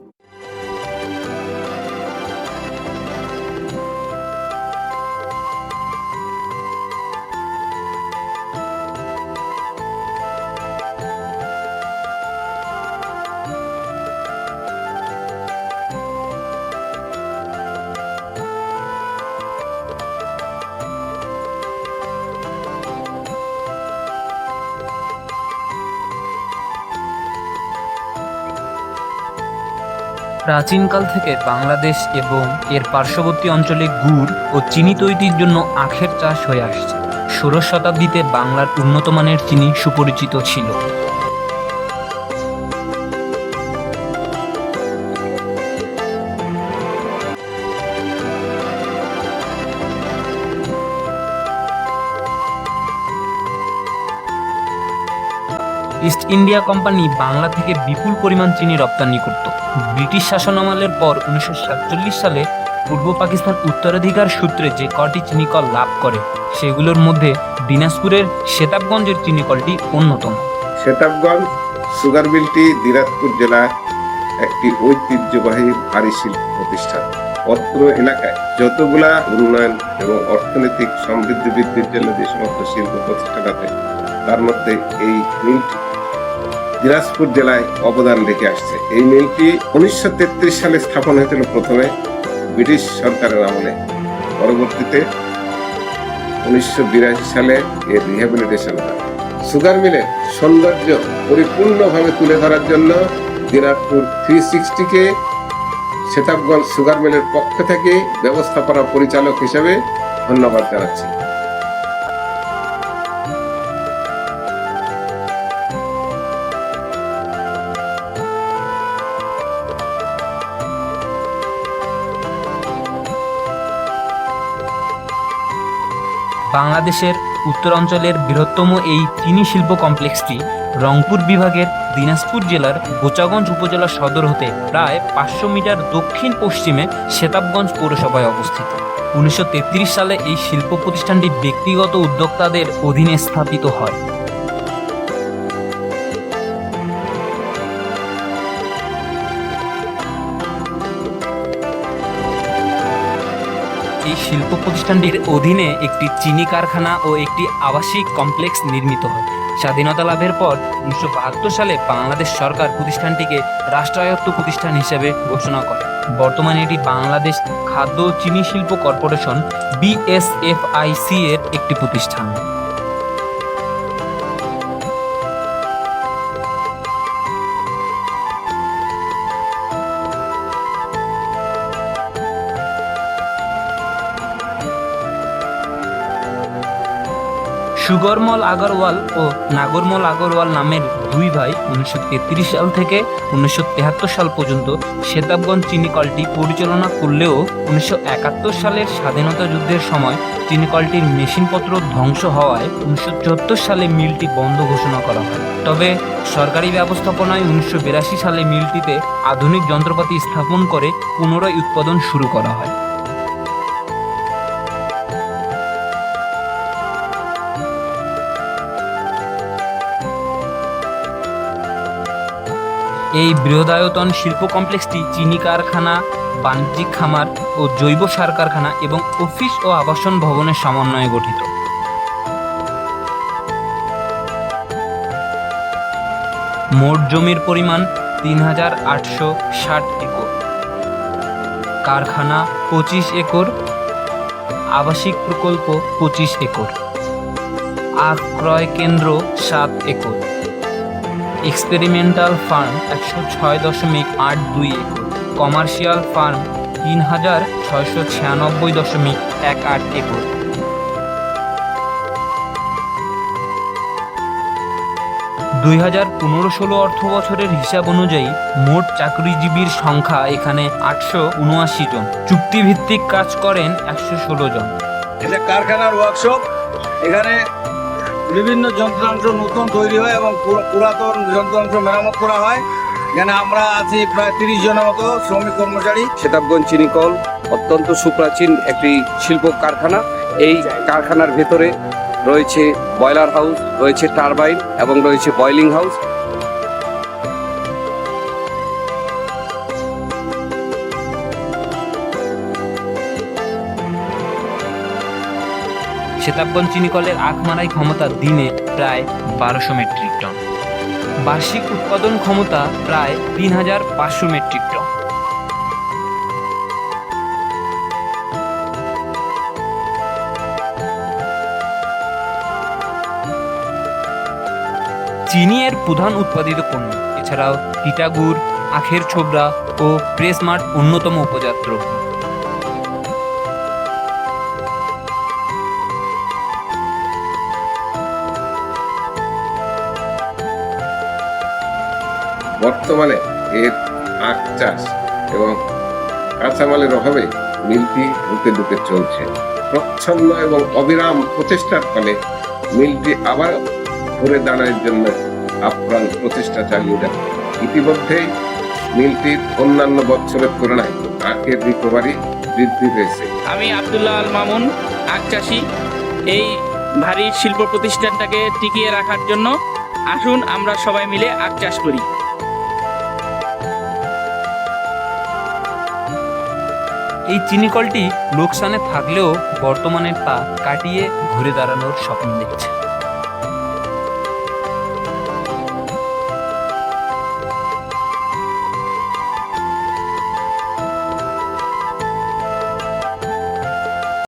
you প্রাচীনকাল থেকে বাংলাদেশ এবং এর পার্শ্ববর্তী অঞ্চলে গুড় ও চিনি তৈরির জন্য আখের চাষ হয়ে আসছে। ষোড়শ শতাব্দীতে বাংলার উন্নতমানের চিনি সুপরিচিত ছিল। ইস্ট ইন্ডিয়া কোম্পানি বাংলা থেকে বিপুল পরিমাণ চিনি রপ্তানি করত। ব্রিটিশ শাসনামলের পর উনিশশো সাতচল্লিশ সালে পূর্ব পাকিস্তান উত্তরাধিকার সূত্রে যে কটি চিনিকল লাভ করে, সেগুলোর মধ্যে দিনাজপুরের সেতাবগঞ্জের চিনিকলটি অন্যতম। সেতাবগঞ্জ সুগার মিলটি দিনাজপুর জেলার একটি ঐতিহ্যবাহী ভারী শিল্প প্রতিষ্ঠান। অত্র এলাকায় যতগুলা উন্নয়ন এবং অর্থনৈতিক সমৃদ্ধি বৃদ্ধির জন্য যে সমস্ত শিল্প প্রতিষ্ঠান আছে, তার মধ্যে এই মিলটি দিনাজপুর জেলায় অবদান রেখে আসছে। এই মিলটি উনিশশো সালে স্থাপন হয়েছিল প্রথমে ব্রিটিশ সরকারের আমলে। পরবর্তীতে উনিশশো বিরাশি সালে এর রিহ্যাবিলিটেশন হয়। সুগার মিলের সৌন্দর্য পরিপূর্ণভাবে তুলে ধরার জন্য দিনাজপুর থ্রি সিক্সটিকে সেতাবগঞ্জ সুগার মিলের পক্ষ থেকে ব্যবস্থাপনা পরিচালক হিসেবে ধন্যবাদ জানাচ্ছি। বাংলাদেশের উত্তরাঞ্চলের বৃহত্তম এই চিনি শিল্প কমপ্লেক্সটি রংপুর বিভাগের দিনাজপুর জেলার গোচাগঞ্জ উপজেলা সদর হতে প্রায় পাঁচশো মিটার দক্ষিণ পশ্চিমে সেতাবগঞ্জ পৌরসভায় অবস্থিত। উনিশশো তেত্রিশ সালে এই শিল্প প্রতিষ্ঠানটি ব্যক্তিগত উদ্যোক্তাদের অধীনে স্থাপিত হয়। এই শিল্প প্রতিষ্ঠানটির অধীনে একটি চিনি কারখানা ও একটি আবাসিক কমপ্লেক্স নির্মিত হয়। স্বাধীনতা লাভের পর উনিশশো বাহাত্তর সালে বাংলাদেশ সরকার প্রতিষ্ঠানটিকে রাষ্ট্রায়ত্ত প্রতিষ্ঠান হিসেবে ঘোষণা করে। বর্তমানে এটি বাংলাদেশ খাদ্য চিনি শিল্প কর্পোরেশন বিএসএফআইসি এর একটি প্রতিষ্ঠান। সুগরমল আগরওয়াল ও নাগরমল আগরওয়াল নামের দুই ভাই উনিশশো তেত্রিশ সাল থেকে উনিশশো সাল পর্যন্ত সেতাবগঞ্জ চিনিকলটি পরিচালনা করলেও উনিশশো একাত্তর সালের স্বাধীনতা যুদ্ধের সময় চিনিকলটির মেশিনপত্র ধ্বংস হওয়ায় উনিশশো চুয়াত্তর সালে মিলটি বন্ধ ঘোষণা করা হয়। তবে সরকারি ব্যবস্থাপনায় উনিশশো বিরাশি সালে মিলটিতে আধুনিক যন্ত্রপাতি স্থাপন করে পুনরায় উৎপাদন শুরু করা হয়। এই বৃহদায়তন শিল্প কমপ্লেক্সটি চিনি কারখানা, বাণিজ্যিক খামার ও জৈব সার কারখানা এবং অফিস ও আবাসন ভবনের সমন্বয়ে গঠিত। মোট জমির পরিমাণ তিন হাজার আটশো ষাট একর। কারখানা পঁচিশ একর, আবাসিক প্রকল্প পঁচিশ একর। আখ ক্রয় কেন্দ্র সাত একর। এক্সপেরিমেন্টাল ফার্ম একশো ছয় দশমিক আট দুই একর কমার্শিয়াল ফার্ম তিন হাজার ছয়শো ছিয়ানব্বই দশমিক এক আট একর। দুই হাজার পনেরো ষোলো অর্থ বছরের হিসাব অনুযায়ী মোট চাকরিজীবীর সংখ্যা এখানে আটশো উনআশি জন। চুক্তিভিত্তিক কাজ করেন একশো ষোলো জন। এটা কারখানার ওয়ার্কশপ এখানে বিভিন্ন যন্ত্রাংশ নতুন তৈরি হয় এবং পুরা- পুরাতন যন্ত্রাংশ মেরামত করা হয়। এখানে আমরা আছি প্রায় তিরিশ জনের মতো শ্রমিক কর্মচারী। সেতাবগঞ্জ চিনিকল, অত্যন্ত সুপ্রাচীন একটি শিল্প কারখানা। এই কারখানার ভেতরে রয়েছে বয়লার হাউস রয়েছে টারবাইন এবং রয়েছে বয়লিং হাউস সেতাবগঞ্জ চিনিকলের আখ মারাই ক্ষমতা দিনে প্রায় বারোশো মেট্রিক টন। বার্ষিক উৎপাদন ক্ষমতা প্রায় তিন হাজার পাঁচশো মেট্রিক টন। চিনি এর প্রধান উৎপাদিত পণ্য। এছাড়াও তিতাগুড়, আখের ছোবড়া ও প্রেসমার্ট অন্যতম উপজাত দ্রব্য। বর্তমানে এর আখ চাষ এবং কাঁচামালের অভাবে মিলটি ঢুকে ঢুকে চলছে। প্রচ্ছন্ন এবং অবিরাম প্রচেষ্টার ফলে মিলটি আবার ঘুরে দাঁড়ানোর জন্য আপ্রাণ প্রচেষ্টা চালিয়ে যাচ্ছে। ইতিমধ্যেই মিলটির অন্যান্য বছরের তুলনায় আখের রিকভারি বৃদ্ধি পেয়েছে। আমি আব্দুল্লাহ আল মামুন, আখ চাষি। এই ভারী শিল্প প্রতিষ্ঠানটাকে টিকিয়ে রাখার জন্য আসুন আমরা সবাই মিলে আখ চাষ করি। এই চিনি কলটি লোকসানে থাকলেও বর্তমানের তা কাটিয়ে ঘুরে দাঁড়ানোর স্বপ্ন দেখছে।